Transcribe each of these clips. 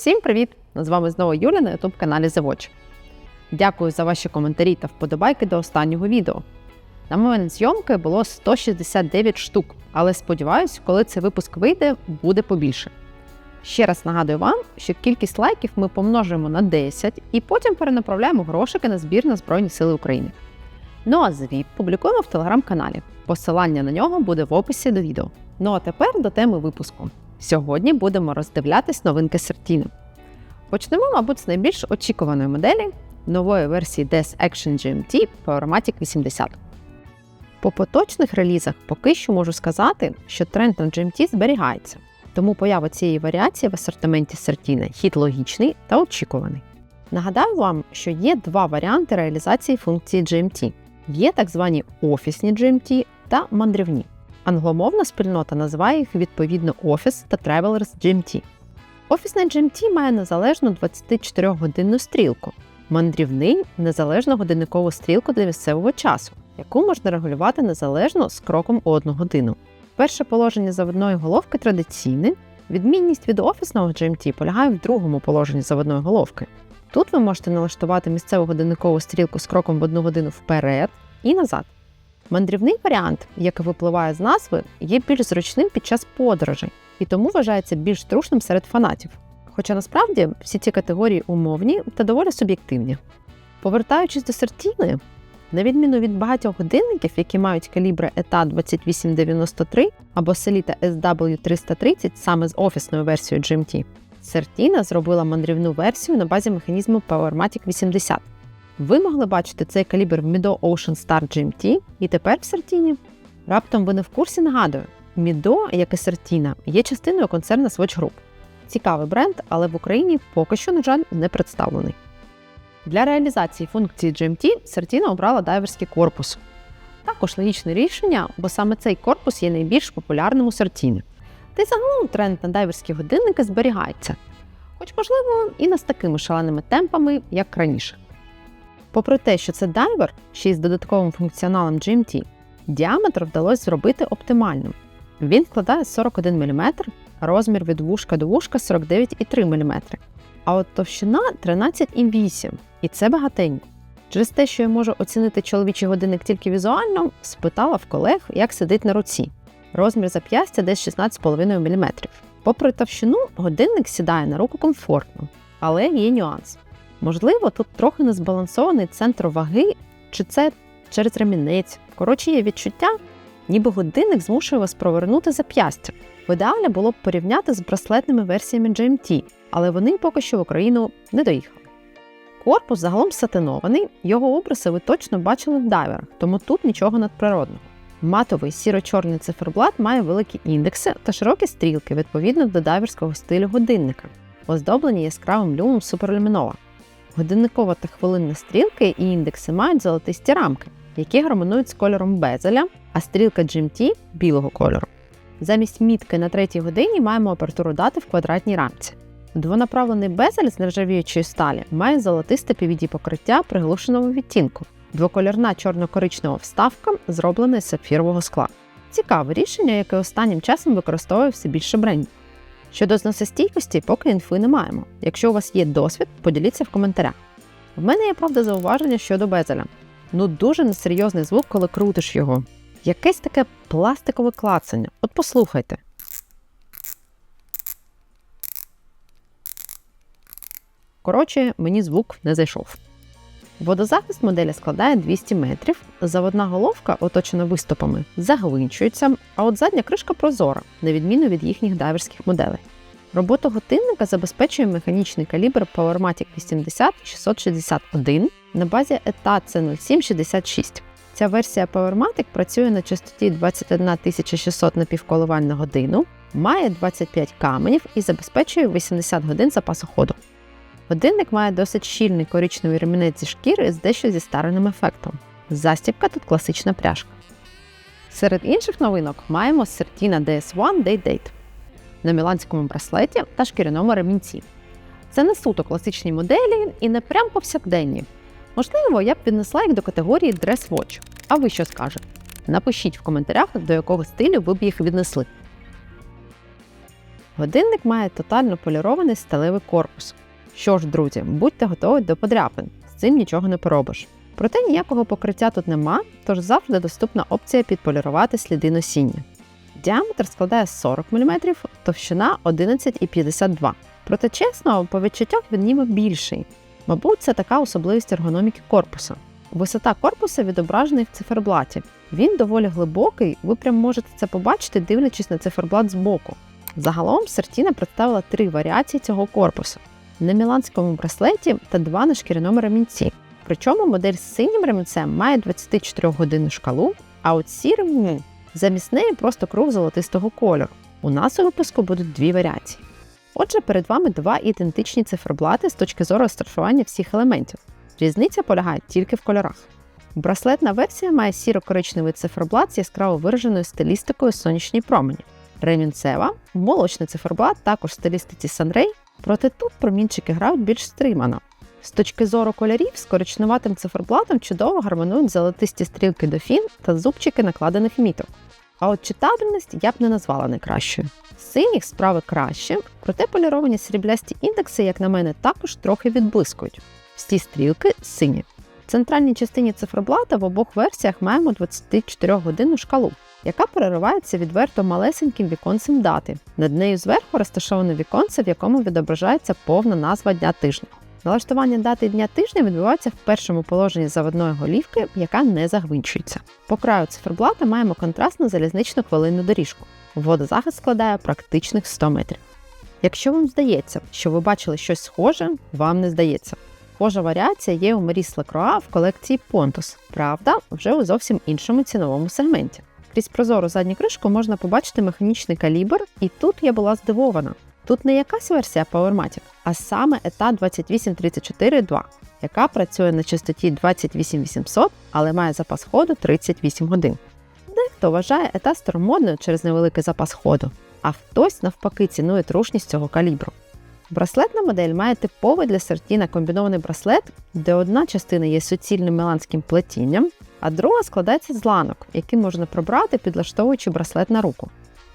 Всім привіт! З вами знову Юля на youtube каналі Watch. Дякую за ваші коментарі та вподобайки до останнього відео. На момент зйомки було 169 штук, але сподіваюсь, коли цей випуск вийде, буде побільше. Ще раз нагадую вам, що кількість лайків ми помножуємо на 10 і потім перенаправляємо грошики на збір на Збройні Сили України. Ну а звіт публікуємо в телеграм-каналі. Посилання на нього буде в описі до відео. Ну а тепер до теми випуску. Сьогодні будемо роздивлятись новинки Сертіни. Почнемо, мабуть, з найбільш очікуваної моделі нової версії DES Action GMT Powermatic 80. По поточних релізах поки що можу сказати, що тренд на GMT зберігається, тому поява цієї варіації в асортименті Сертіни хід логічний та очікуваний. Нагадаю вам, що є два варіанти реалізації функції GMT. Є так звані офісні GMT та мандрівні. Англомовна спільнота називає їх відповідно Office та Travelers GMT. Офісний GMT має незалежну 24-годинну стрілку, мандрівний незалежну годинникову стрілку для місцевого часу, яку можна регулювати незалежно з кроком у одну годину. Перше положення заводної головки традиційне. Відмінність від офісного GMT полягає в другому положенні заводної головки. Тут ви можете налаштувати місцеву годинникову стрілку з кроком в одну годину вперед і назад. Мандрівний варіант, який випливає з назви, є більш зручним під час подорожей і тому вважається більш трушним серед фанатів. Хоча насправді всі ці категорії умовні та доволі суб'єктивні. Повертаючись до сертіни, на відміну від багатьох годинників, які мають калібри ETA 2893 або Selita SW330 саме з офісною версією GMT, Сертіна зробила мандрівну версію на базі механізму Powermatic 80. Ви могли бачити цей калібр в Mido Ocean Star GMT, і тепер в Сертіні. Раптом ви не в курсі нагадую, Mido, як і Сертіна, є частиною концерну Swatch Group. Цікавий бренд, але в Україні поки що, на жаль, не представлений. Для реалізації функції GMT Сертіна обрала дайверський корпус. Також логічне рішення, бо саме цей корпус є найбільш популярним у Сертіні. Та й загалом тренд на дайверські годинники зберігається, хоч, можливо, і не з такими шаленими темпами, як раніше. Попри те, що це дайвер, ще й з додатковим функціоналом GMT, діаметр вдалося зробити оптимальним. Він складає 41 мм, розмір від вушка до вушка 49,3 мм, а от товщина 13,8 і це багатенько. Через те, що я можу оцінити чоловічий годинник тільки візуально, спитала в колег, як сидить на руці. Розмір зап'ястя десь 16,5 мм. Попри товщину, годинник сідає на руку комфортно, але є нюанс. Можливо, тут трохи незбалансований центр ваги, чи це через ремінець. Коротше, є відчуття, ніби годинник змушує вас провернути зап'ястя. В ідеалі було б порівняти з браслетними версіями GMT, але вони поки що в Україну не доїхали. Корпус загалом сатинований, його обриси ви точно бачили в дайверах, тому тут нічого надприродного. Матовий сіро-чорний циферблат має великі індекси та широкі стрілки відповідно до дайверського стилю годинника, оздоблені яскравим люмом суперлюмінова. Годинникова та хвилинна стрілки і індекси мають золотисті рамки, які гармонують з кольором безеля, а стрілка GMT білого кольору. Замість мітки на третій годині маємо апертуру дати в квадратній рамці. Двонаправлений безель з нержавіючої сталі має золотисте pvd покриття приглушеного відтінку. Двокольорна чорно-коричнева вставка зроблена з сапфірового скла. Цікаве рішення, яке останнім часом використовує все більше брендів. Щодо зносостійкості, поки інфи не маємо. Якщо у вас є досвід, поділіться в коментарях. В мене є правда зауваження щодо безеля. Ну дуже несерйозний звук, коли крутиш його. Якесь таке пластикове клацання. От послухайте. Коротше, мені звук не зайшов. Водозахист моделі складає 200 метрів, заводна головка, оточена виступами, загвинчується, а от задня кришка прозора, на відміну від їхніх дайверських моделей. Роботу годинника забезпечує механічний калібр Powermatic 80 661 на базі ETA C0766. Ця версія Powermatic працює на частоті 21600 напівколивань на годину, має 25 каменів і забезпечує 80 годин запасу ходу. Годинник має досить щільний коричневий ремінець зі шкіри з дещо зістареним ефектом. Застібка тут класична пряжка. Серед інших новинок маємо Certina DS1 Day Date на міланському браслеті та шкіряному ремінці. Це не суто класичні моделі і не прям повсякденні. Можливо, я б віднесла їх до категорії Dress Watch. А ви що скажете? Напишіть в коментарях, до якого стилю ви б їх віднесли. Годинник має тотально полірований сталевий корпус. Що ж, друзі, будьте готові до подряпин, з цим нічого не поробиш. Проте ніякого покриття тут нема, тож завжди доступна опція підполірувати сліди носіння. Діаметр складає 40 мм, товщина 11,52 Проте чесно, по відчуттях він ніби більший. Мабуть, це така особливість ергономіки корпусу. Висота корпуса відображений в циферблаті. Він доволі глибокий, ви прям можете це побачити, дивлячись на циферблат збоку. Загалом Сертіна представила три варіації цього корпусу: на міланському браслеті та два на шкіряному ремінці. Причому модель з синім ремінцем має 24 годинну шкалу, а от сірим ні. Замість неї просто круг золотистого кольору. У нас у випуску будуть дві варіації. Отже, перед вами два ідентичні циферблати з точки зору розташування всіх елементів. Різниця полягає тільки в кольорах. Браслетна версія має сіро-коричневий циферблат з яскраво вираженою стилістикою сонячні промені. Ремінцева, молочний циферблат також стилістиці Sunray, проте тут промінчики грають більш стримано. З точки зору кольорів, з коричневатим циферблатом чудово гармонують золотисті стрілки дофін та зубчики накладених міток. А от читабельність я б не назвала найкращою. Синіх справи краще, проте поліровані сріблясті індекси, як на мене, також трохи відблискують. Всі стрілки сині. В центральній частині циферблата в обох версіях маємо 24 годинну шкалу, яка переривається відверто малесеньким віконцем дати. Над нею зверху розташоване віконце, в якому відображається повна назва дня тижня. Налаштування дати дня тижня відбувається в першому положенні заводної голівки, яка не загвинчується. По краю циферблата маємо контрастну залізничну хвилинну доріжку. Водозахист складає практичних 100 метрів. Якщо вам здається, що ви бачили щось схоже, вам не здається. Схожа варіація є у Маріс Лекроа в колекції Pontus, правда, вже у зовсім іншому ціновому сегменті. Крізь прозору задню кришку можна побачити механічний калібр, і тут я була здивована. Тут не якась версія PowerMatic, а саме ETA 28342, яка працює на частоті 28800, але має запас ходу 38 годин. Дехто вважає ETA старомодною через невеликий запас ходу, а хтось навпаки цінує трушність цього калібру. Браслетна модель має типовий для Сертіна комбінований браслет, де одна частина є суцільним меланським плетінням, а друга складається з ланок, які можна пробрати, підлаштовуючи браслет на руку.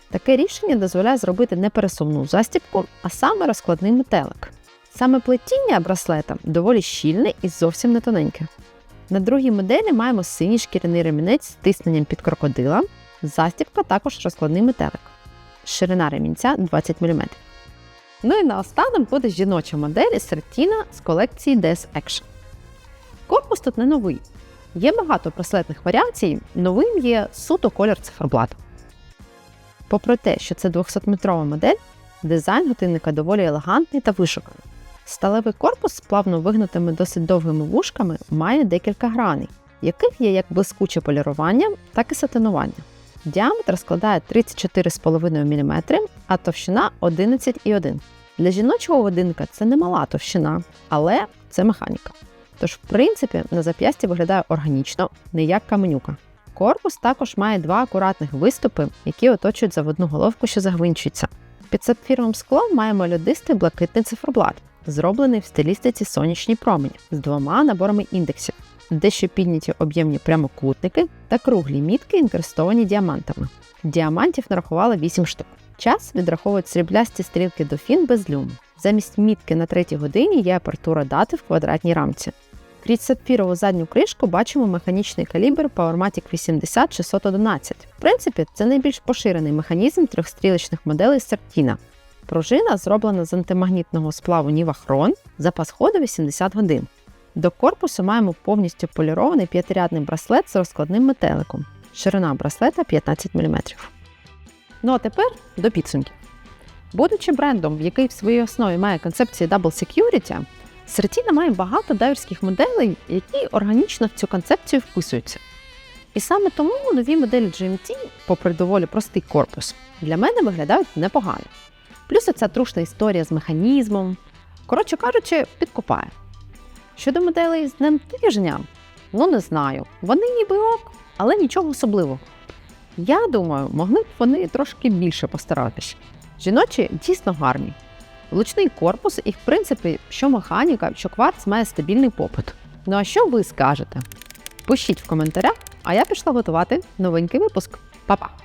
Таке рішення дозволяє зробити не пересувну застібку, а саме розкладний метелик. Саме плетіння браслета доволі щільне і зовсім не тоненьке. На другій моделі маємо синій шкіряний ремінець з тисненням під крокодила, застібка також розкладний метелик. Ширина ремінця 20 мм. Ну і наостанок буде жіноча модель Сертіна з колекції DS Action. Корпус тут не новий. Є багато браслетних варіацій, новим є суто колір циферблату. Попри те, що це 200-метрова модель, дизайн годинника доволі елегантний та вишуканий. Сталевий корпус з плавно вигнутими досить довгими вушками має декілька граней, яких є як блискуче полірування, так і сатинування. Діаметр складає 34,5 мм, а товщина 11,1 Для жіночого годинника це немала товщина, але це механіка. Тож, в принципі, на зап'ясті виглядає органічно, не як каменюка. Корпус також має два акуратних виступи, які оточують заводну головку, що загвинчується. Під сапфіровим склом маємо льодистий блакитний циферблат, зроблений в стилістиці сонячні промені з двома наборами індексів, дещо підняті об'ємні прямокутники та круглі мітки, інкрестовані діамантами. Діамантів нарахували 8 штук. Час відраховують сріблясті стрілки дофін без люму. Замість мітки на третій годині є апертура дати в квадратній рамці. Крізь сапфірову задню кришку бачимо механічний калібр PowerMatic 80611. В принципі, це найбільш поширений механізм трьохстрілочних моделей Сертіна. Пружина зроблена з антимагнітного сплаву Нівахрон, запас ходу 80 годин. До корпусу маємо повністю полірований п'ятирядний браслет з розкладним метеликом. Ширина браслета 15 мм. Ну а тепер до підсумків. Будучи брендом, який в своїй основі має концепцію Double Security, Сертіна має багато дайверських моделей, які органічно в цю концепцію вписуються. І саме тому нові моделі GMT, попри доволі простий корпус, для мене виглядають непогано. Плюс ця трушна історія з механізмом. Коротше кажучи, підкупає. Щодо моделей з днем тижня, ну не знаю. Вони ніби ок, але нічого особливого. Я думаю, могли б вони трошки більше постаратись. Жіночі дійсно гарні. Влучний корпус і, в принципі, що механіка, що кварц має стабільний попит. Ну а що ви скажете? Пишіть в коментарях, а я пішла готувати новенький випуск. Па-па!